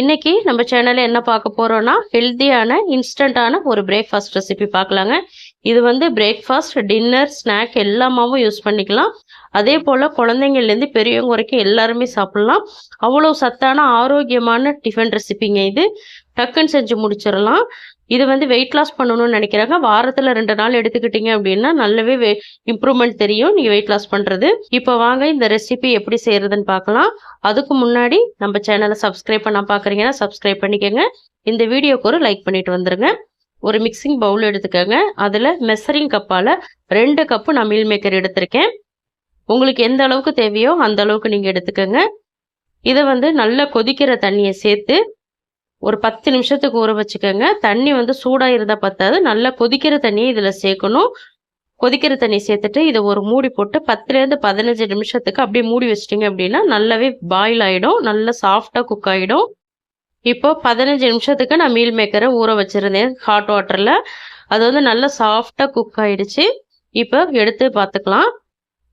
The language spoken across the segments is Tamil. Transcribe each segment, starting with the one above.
இன்னைக்கு நம்ம சேனல்ல என்ன பார்க்க போறோம்னா ஹெல்த்தியான இன்ஸ்டன்டான ஒரு பிரேக்ஃபாஸ்ட் ரெசிபி பார்க்கலாங்க. இது வந்து பிரேக்ஃபாஸ்ட் டின்னர் ஸ்நாக் எல்லாமாவும் யூஸ் பண்ணிக்கலாம். அதே போல் குழந்தைங்கள்லேருந்து பெரியவங்க வரைக்கும் எல்லாருமே சாப்பிட்லாம். அவ்வளோ சத்தான ஆரோக்கியமான டிஃபன் ரெசிபிங்க இது. டக்குன்னு செஞ்சு முடிச்சிடலாம். இது வந்து வெயிட் லாஸ் பண்ணணும்னு நினைக்கிறாங்க. வாரத்தில் ரெண்டு நாள் எடுத்துக்கிட்டீங்க அப்படின்னா நல்லாவே வெ இம்ப்ரூவ்மெண்ட் தெரியும். நீங்கள் வெயிட் லாஸ் பண்ணுறது இப்போ வாங்க இந்த ரெசிபி எப்படி செய்கிறதுன்னு பார்க்கலாம். அதுக்கு முன்னாடி நம்ம சேனலை சப்ஸ்கிரைப் பண்ண பார்க்குறீங்கன்னா சப்ஸ்கிரைப் பண்ணிக்கோங்க. இந்த வீடியோக்கு ஒரு லைக் பண்ணிட்டு வந்துருங்க. ஒரு மிக்சிங் பவுல் எடுத்துக்கோங்க. அதில் மெசரிங் கப்பால் ரெண்டு கப்பு நான் மீல் மேக்கர் எடுத்திருக்கேன். உங்களுக்கு எந்த அளவுக்கு தேவையோ அந்த அளவுக்கு நீங்கள் எடுத்துக்கோங்க. இதை வந்து நல்லா கொதிக்கிற தண்ணியை சேர்த்து ஒரு பத்து நிமிஷத்துக்கு ஊற வச்சுக்கோங்க. தண்ணி வந்து சூடாக இருந்தால் பத்தாது. நல்லா கொதிக்கிற தண்ணியை இதில் சேர்க்கணும். கொதிக்கிற தண்ணி சேர்த்துட்டு இதை ஒரு மூடி போட்டு பத்துலேருந்து பதினஞ்சு நிமிஷத்துக்கு அப்படியே மூடி வச்சிட்டிங்க அப்படின்னா நல்லாவே பாயில் ஆகிடும் நல்லா சாஃப்டாக குக் ஆகிடும் இப்போ பதினஞ்சு நிமிஷத்துக்கு நான் மீல் மேக்கரை ஊற வச்சுருந்தேன் ஹாட் வாட்டரில் அது வந்து நல்லா சாஃப்டாக குக் ஆகிடுச்சு இப்போ எடுத்து பார்த்துக்கலாம்.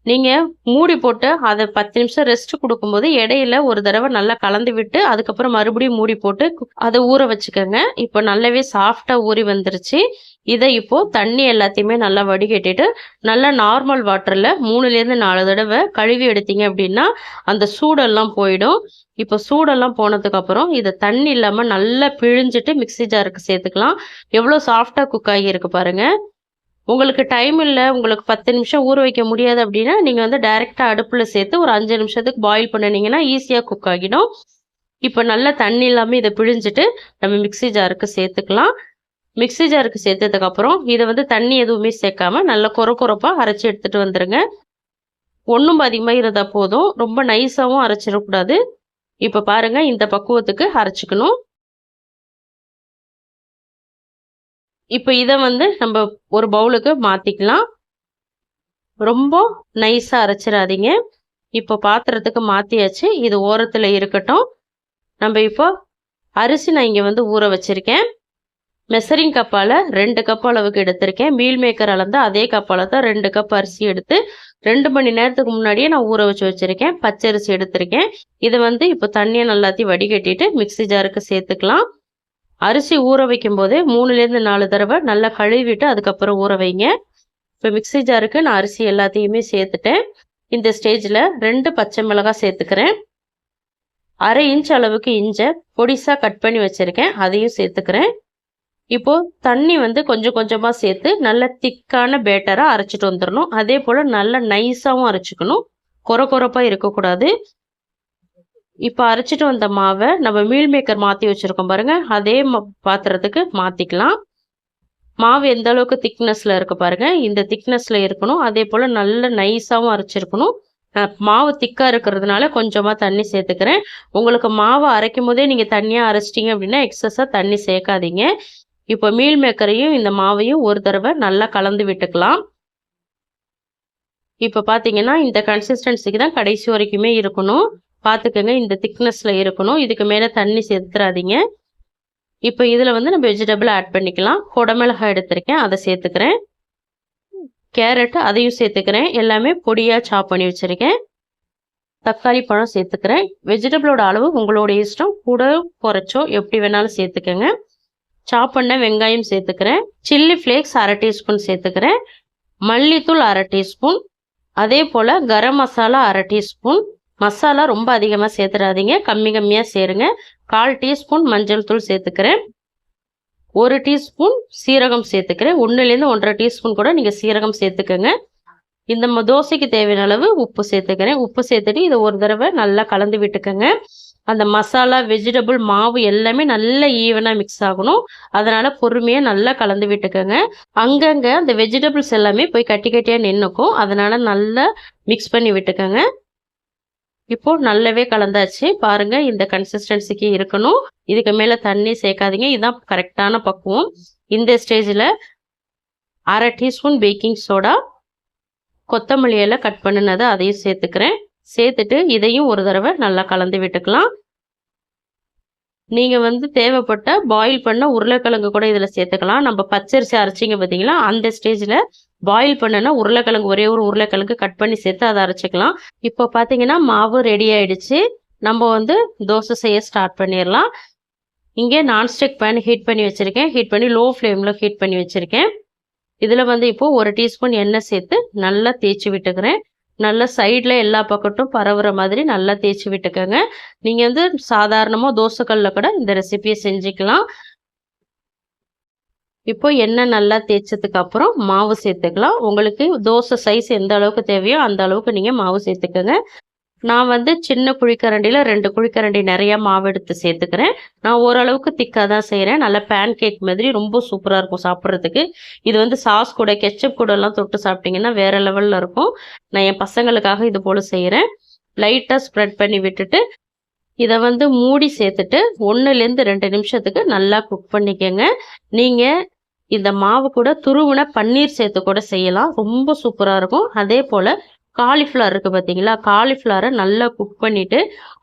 நீங்கள் மூடி போட்டு அதை பத்து நிமிஷம் ரெஸ்ட் கொடுக்கும்போது இடையில ஒரு தடவை நல்லா கலந்து விட்டு அதுக்கப்புறம் மறுபடியும் மூடி போட்டு அதை ஊற வச்சுக்கோங்க. இப்போ நல்லாவே சாஃப்டாக ஊறி வந்துருச்சு. இதை இப்போது தண்ணி எல்லாத்தையுமே நல்லா வடிகட்டிட்டு நல்லா நார்மல் வாட்டரில் மூணுலேருந்து நாலு தடவை கழுவி எடுத்தீங்க அப்படின்னா அந்த சூடெல்லாம் போயிடும். இப்போ சூடெல்லாம் போனதுக்கப்புறம் இதை தண்ணி இல்லாமல் நல்லா பிழிஞ்சிட்டு மிக்சி ஜாருக்கு சேர்த்துக்கலாம். எவ்வளோ சாஃப்டாக குக் ஆகியிருக்கு பாருங்கள் உங்களுக்கு டைம் இல்லை உங்களுக்கு பத்து நிமிஷம் ஊற வைக்க முடியாது அப்படின்னா நீங்கள் வந்து டைரெக்டாக அடுப்பில் சேர்த்து ஒரு அஞ்சு நிமிஷத்துக்கு பாயில் பண்ணினீங்கன்னா ஈஸியாக குக் ஆகிடும். இப்போ நல்லா தண்ணி இல்லாமல் இதை பிழிஞ்சிட்டு நம்ம மிக்சி ஜாருக்கு சேர்த்துக்கலாம். மிக்சி ஜாருக்கு சேர்த்ததுக்கப்புறம் இதை வந்து தண்ணி எதுவுமே சேர்க்காம நல்லா குறை குறைப்பாக அரைச்சி எடுத்துகிட்டு வந்துடுங்க ஒன்றும் அதிகமாக இருந்தால் போதும். ரொம்ப நைஸாகவும் அரைச்சிடக்கூடாது. இப்போ பாருங்கள் இந்த பக்குவத்துக்கு அரைச்சிக்கணும். இப்போ இதை வந்து நம்ம ஒரு பவுலுக்கு மாற்றிக்கலாம் ரொம்ப நைஸாக அரைச்சிடாதீங்க. இப்போ பாத்திரத்துக்கு மாற்றியாச்சு இது ஓரத்தில் இருக்கட்டும். நம்ம இப்போ அரிசி நான் இங்கே வந்து ஊற வச்சுருக்கேன். மெசரிங் கப்பால் ரெண்டு கப் அளவுக்கு எடுத்திருக்கேன். மீல் மேக்கர் அளந்து அதே கப்பால் தான் ரெண்டு கப் அரிசி எடுத்து ரெண்டு மணி நேரத்துக்கு முன்னாடியே நான் ஊற வச்சு வச்சுருக்கேன். பச்சரிசி எடுத்திருக்கேன். இதை வந்து இப்போ தண்ணியை நல்லாத்தையும் வடிகட்டிட்டு மிக்சி ஜாருக்கு சேர்த்துக்கலாம். அரிசி ஊற வைக்கும் போதே மூணுலேருந்து நாலு தடவை நல்லா கழுவிட்டு அதுக்கப்புறம் ஊற வைங்க. இப்போ மிக்சி ஜாருக்கு நான் அரிசி எல்லாத்தையுமே சேர்த்துட்டேன். இந்த ஸ்டேஜில் ரெண்டு பச்சை மிளகாய் சேர்த்துக்கிறேன். அரை இன்ச் அளவுக்கு இஞ்சை பொடிசாக கட் பண்ணி வச்சுருக்கேன். அதையும் சேர்த்துக்கிறேன். இப்போது தண்ணி வந்து கொஞ்சம் கொஞ்சமாக சேர்த்து நல்ல திக்கான பேட்டராக அரைச்சிட்டு வந்துடணும் அதே போல் நல்லா நைஸாகவும் அரைச்சிக்கணும். குறை கொரப்பாக இருக்கக்கூடாது. இப்போ அரைச்சிட்டு வந்த மாவை நம்ம மீல் மேக்கர் மாற்றி வச்சுருக்கோம் பாருங்கள் அதே பாத்திரத்துக்கு மாற்றிக்கலாம் மாவு எந்த அளவுக்கு திக்னஸில் இருக்கு பாருங்கள் இந்த திக்னஸில் இருக்கணும். அதே போல் நல்ல நைஸாகவும் அரைச்சிருக்கணும். மாவு திக்காக இருக்கிறதுனால கொஞ்சமாக தண்ணி சேர்த்துக்கிறேன். உங்களுக்கு மாவை அரைக்கும் போதே நீங்கள் தண்ணியாக அரைச்சிட்டிங்க அப்படின்னா எக்ஸஸாக தண்ணி சேர்க்காதீங்க. இப்போ மீல் மேக்கரையும் இந்த மாவையும் ஒரு தடவை நல்லா கலந்து விட்டுக்கலாம். இப்போ பார்த்தீங்கன்னா இந்த கன்சிஸ்டன்சிக்கு தான் கடைசி வரைக்குமே இருக்கணும். பார்த்துக்கோங்க இந்த திக்னஸில் இருக்கணும். இதுக்கு மேலே தண்ணி சேர்த்துறாதீங்க. இப்போ இதில் வந்து நம்ம வெஜிடபிள் ஆட் பண்ணிக்கலாம். குடமிளகாய் எடுத்திருக்கேன். அதை சேர்த்துக்கிறேன். கேரட்டு அதையும் சேர்த்துக்கிறேன். எல்லாமே பொடியாக சாப் பண்ணி வச்சுருக்கேன். தக்காளி பழம் சேர்த்துக்கிறேன். வெஜிடபிளோட அளவு உங்களோட இஷ்டம். கூட குறைச்சோ எப்படி வேணாலும் சேர்த்துக்கோங்க. சாப் பண்ண வெங்காயம் சேர்த்துக்கிறேன். சில்லி ஃப்ளேக்ஸ் அரை டீஸ்பூன் சேர்த்துக்கிறேன். மல்லித்தூள் அரை டீஸ்பூன் அதே போல் கரம் மசாலா அரை டீஸ்பூன் மசாலா ரொம்ப அதிகமாக சேர்த்துடாதீங்க கம்மி கம்மியாக சேருங்க. கால் டீஸ்பூன் மஞ்சள் தூள் சேர்த்துக்கிறேன். ஒரு டீஸ்பூன் சீரகம் சேர்த்துக்கிறேன். ஒன்றுலேருந்து ஒன்றரை டீஸ்பூன் கூட நீங்கள் சீரகம் சேர்த்துக்கோங்க. இந்த தோசைக்கு தேவையான அளவு உப்பு சேர்த்துக்கிறேன். உப்பு சேர்த்துட்டு இதை ஒரு தடவை நல்லா கலந்து விட்டுக்கோங்க. அந்த மசாலா வெஜிடபிள் மாவு எல்லாமே நல்லா ஈவனாக மிக்ஸ் ஆகணும். அதனால் பொறுமையாக நல்லா கலந்து விட்டுக்கோங்க. அங்கங்கே அந்த வெஜிடபிள்ஸ் எல்லாமே போய் கட்டி கட்டியாக நின்றுக்கும் அதனால் நல்லா மிக்ஸ் பண்ணி விட்டுக்கோங்க. இப்போ நல்லாவே கலந்தாச்சு. பாருங்க இந்த கன்சிஸ்டன்சிக்கு இருக்கணும். இதுக்கு மேலே தண்ணி சேர்க்காதீங்க. இதுதான் கரெக்டான பக்குவம். இந்த ஸ்டேஜில் அரை டீஸ்பூன் பேக்கிங் சோடா கொத்தமல்லியில் கட் பண்ணினதை அதையும் சேர்த்துக்கிறேன். சேர்த்துட்டு இதையும் ஒரு தடவை நல்லா கலந்து விட்டுக்கலாம். நீங்கள் வந்து தேவைப்பட்ட பாயில் பண்ண உருளைக்கிழங்கு கூட இதில் சேர்த்துக்கலாம். நம்ம பச்சரிசி அரைச்சிங்க பார்த்தீங்களா? அந்த ஸ்டேஜில் பாயில் பண்ணனா உருளைக்கிழங்கு ஒரே ஒரு உருளைக்கிழங்கு கட் பண்ணி சேர்த்து அதை அரைச்சிக்கலாம். இப்போ பார்த்தீங்கன்னா மாவு ரெடி ஆயிடுச்சு. நம்ம வந்து தோசை செய்ய ஸ்டார்ட் பண்ணிடலாம். இங்கே நான்ஸ்டிக் பேன் ஹீட் பண்ணி வச்சுருக்கேன். ஹீட் பண்ணி லோ ஃப்ளேமில் ஹீட் பண்ணி வச்சுருக்கேன். இதில் வந்து இப்போது ஒரு டீஸ்பூன் எண்ணெய் சேர்த்து நல்லா தேய்ச்சி விட்டுக்கிறேன். நல்லா சைடில் எல்லா பக்கட்டும் பரவுற மாதிரி நல்லா தேய்ச்சி விட்டுக்கோங்க. நீங்கள் வந்து சாதாரணமாக தோசைக்கல்ல கூட இந்த ரெசிபியை செஞ்சுக்கலாம். இப்போ எண்ணெய் நல்லா தேய்ச்சதுக்கு அப்புறம் மாவு சேர்த்துக்கலாம். உங்களுக்கு தோசை சைஸ் எந்த அளவுக்கு தேவையோ அந்த அளவுக்கு நீங்கள் மாவு சேர்த்துக்கோங்க. நான் வந்து சின்ன குழிக்கரண்டியில் ரெண்டு குழிக்கரண்டி நிறையா மாவு எடுத்து சேர்த்துக்கிறேன். நான் ஓரளவுக்கு திக்காக தான் செய்கிறேன் நல்லா பேன் கேக் மாதிரி ரொம்ப சூப்பராக இருக்கும் சாப்பிட்றதுக்கு. இது வந்து சாஸ் கூட கெச்சப் கூட எல்லாம் தொட்டு சாப்பிட்டிங்கன்னா வேறு லெவலில் இருக்கும். நான் என் பசங்களுக்காக இது போல் செய்கிறேன் லைட்டாக ஸ்ப்ரெட் பண்ணி விட்டுட்டு இதை வந்து மூடி சேர்த்துட்டு ஒன்றுலேருந்து ரெண்டு நிமிஷத்துக்கு நல்லா குக் பண்ணிக்கோங்க. நீங்கள் இந்த மாவு கூட துருவின பன்னீர் சேர்த்து கூட செய்யலாம். ரொம்ப சூப்பராக இருக்கும். அதே போல் காலிஃப்ளவர் இருக்குது பார்த்தீங்களா காலிஃப்ளவரை நல்லா குக் பண்ணிவிட்டு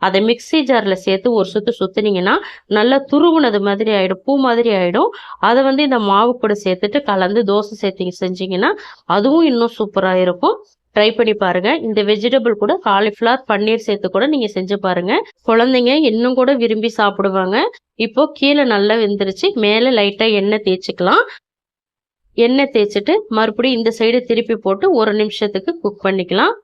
அதை மிக்சி ஜாரில் சேர்த்து ஒரு சுற்று சுற்றுனீங்கன்னா நல்லா துருவுனது மாதிரி ஆகிடும் பூ மாதிரி ஆகிடும் அதை வந்து இந்த மாவு கூட சேர்த்துட்டு கலந்து தோசை சேர்த்து செஞ்சிங்கன்னா அதுவும் இன்னும் சூப்பராக இருக்கும். ட்ரை பண்ணி பாருங்க. இந்த வெஜிடபிள் கூட காலிஃப்ளவர் பன்னீர் சேர்த்து கூட நீங்க செஞ்சு பாருங்க. குழந்தைங்க இன்னும் கூட விரும்பி சாப்பிடுவாங்க. இப்போ கீழே நல்லா வெந்துருச்சு. மேலே லைட்டா எண்ணெய் தேய்ச்சிக்கலாம். எண்ணெய் தேய்ச்சிட்டு மறுபடியும் இந்த சைடு திருப்பி போட்டு ஒரு நிமிஷத்துக்கு குக் பண்ணிக்கலாம்.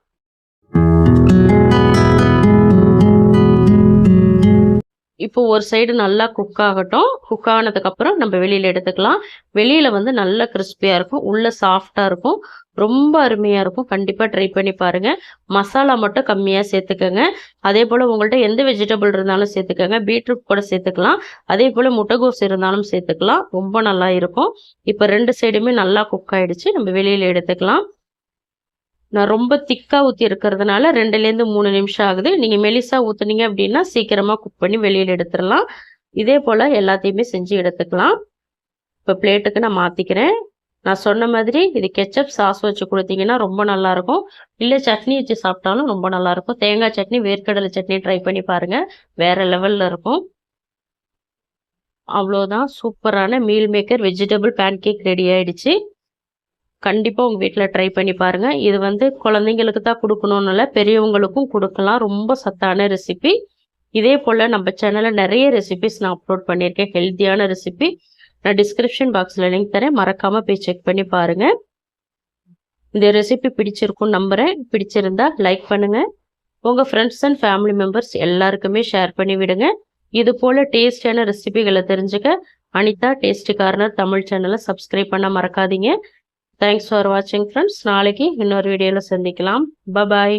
இப்போ ஒரு சைடு நல்லா குக் ஆகட்டும். குக் ஆனதுக்கப்புறம் நம்ம வெளியில் எடுத்துக்கலாம். வெளியில் வந்து நல்லா கிறிஸ்பியாக இருக்கும். உள்ளே சாஃப்டாக இருக்கும். ரொம்ப அருமையாக இருக்கும். கண்டிப்பாக ட்ரை பண்ணி பாருங்கள் மசாலா மட்டும் கம்மியாக சேர்த்துக்கோங்க. அதே போல் உங்கள்கிட்ட எந்த வெஜிடபிள் இருந்தாலும் சேர்த்துக்கோங்க. பீட்ரூட் கூட சேர்த்துக்கலாம். அதே போல் முட்டைகோஸ் இருந்தாலும் சேர்த்துக்கலாம். ரொம்ப நல்லா இருக்கும். இப்போ ரெண்டு சைடுமே நல்லா குக் ஆகிடுச்சு நம்ம வெளியில் எடுத்துக்கலாம். நான் ரொம்ப திக்காக ஊற்றி இருக்கிறதுனால ரெண்டுலேருந்து மூணு நிமிஷம் ஆகுது. நீங்கள் மெலிசாக ஊற்றுனீங்க அப்படின்னா சீக்கிரமாக குக் பண்ணி வெளியில் எடுத்துடலாம். இதே போல் எல்லாத்தையுமே செஞ்சு எடுத்துக்கலாம். இப்போ பிளேட்டுக்கு நான் மாற்றிக்கிறேன் நான் சொன்ன மாதிரி இது கெச்சப் சாஸ் வச்சு கொடுத்தீங்கன்னா ரொம்ப நல்லாயிருக்கும். இல்லை சட்னி வச்சு சாப்பிட்டாலும் ரொம்ப நல்லாயிருக்கும். தேங்காய் சட்னி வேர்க்கடலை சட்னி ட்ரை பண்ணி பாருங்கள் வேறு லெவலில் இருக்கும். அவ்வளோதான். சூப்பரான meal maker vegetable pancake ready ஆகிடுச்சு கண்டிப்பாக உங்கள் வீட்டில் ட்ரை பண்ணி பாருங்கள் இது வந்து குழந்தைங்களுக்கு தான் கொடுக்கணும்னு இல்லை பெரியவங்களுக்கும் கொடுக்கலாம். ரொம்ப சத்தான ரெசிபி இதே போல் நம்ம சேனலில் நிறைய ரெசிபிஸ் நான் அப்லோட் பண்ணியிருக்கேன். ஹெல்த்தியான ரெசிபி நான் டிஸ்கிரிப்ஷன் பாக்ஸில் லிங்க் தரேன். மறக்காமல் போய் செக் பண்ணி பாருங்கள் இந்த ரெசிபி பிடிச்சிருக்கும் நம்புகிறேன் பிடிச்சிருந்தா லைக் பண்ணுங்கள் உங்கள் ஃப்ரெண்ட்ஸ் அண்ட் ஃபேமிலி மெம்பர்ஸ் எல்லாருக்குமே ஷேர் பண்ணி விடுங்க. இது போல் டேஸ்டியான ரெசிபிகளை தெரிஞ்சுக்க அனிதா டேஸ்ட் கார்னர் தமிழ் சேனலை சப்ஸ்கிரைப் பண்ண மறக்காதீங்க. தேங்க்ஸ் ஃபார் வாட்சிங் ஃப்ரெண்ட்ஸ் நாளைக்கு இன்னொரு வீடியோவில் சந்திக்கலாம். பபாய்